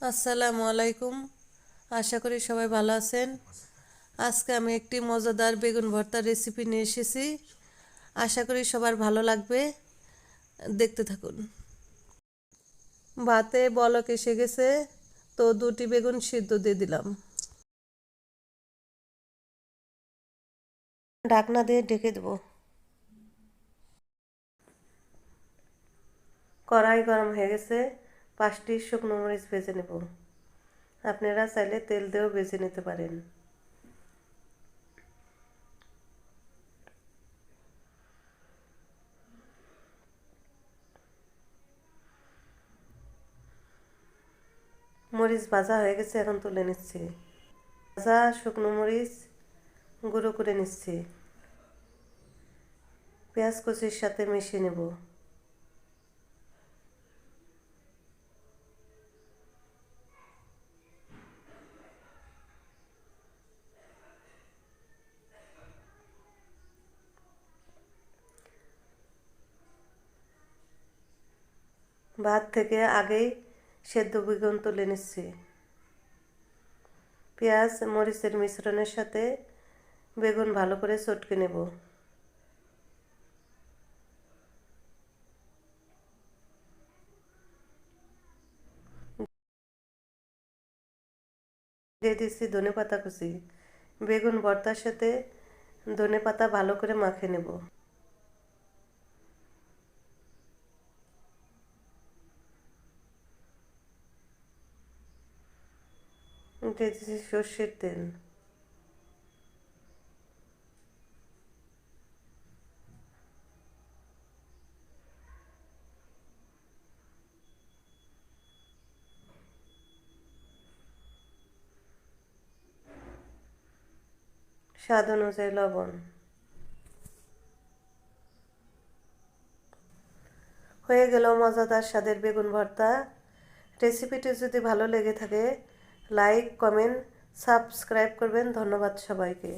আসসালামু আলাইকুম। আশা করি সবাই ভালো আছেন। আজকে আমি একটি মজাদার বেগুন ভর্তার রেসিপি নিয়ে এসেছি। আশা করি সবার ভালো লাগবে। দেখতে থাকুন। ভাতে বলক এসে গেছে, তো দুটি বেগুন সিদ্ধ দিয়ে দিলাম। ঢাকনা দিয়ে ঢেকে দেব। কড়াই গরম হয়ে গেছে। পাঁচটি শুকনো মরিচ ভেজে নেব। আপনারা চাইলে তেল দিয়েও ভেজে নিতে পারেন। মরিচ ভাজা হয়ে গেছে, এখন তুলে নিচ্ছি। ভাজা শুকনো মরিচ গুঁড়ো করে নিচ্ছি। পেঁয়াজ কুচির সাথে মিশিয়ে নেব। ভাত থেকে আগেই সেদ্ধ বেগুন তুলে নিচ্ছি। পেঁয়াজ, মরিচের মিশ্রণের সাথে বেগুন ভালো করে চটকে নেব। দিয়ে দিচ্ছি ধনে পাতা কুচি। বেগুন ভর্তার সাথে ধনে পাতা ভালো করে মাখে নেব। দিয়ে দিচ্ছি সর্ষের তেল স্বাদ অনুযায়ী লবণ হয়ে গেল মজাদার স্বাদের বেগুন ভর্তা। রেসিপিটি যদি ভালো লেগে থাকে লাইক কমেন্ট সাবস্ক্রাইব করবেন। ধন্যবাদ সবাইকে।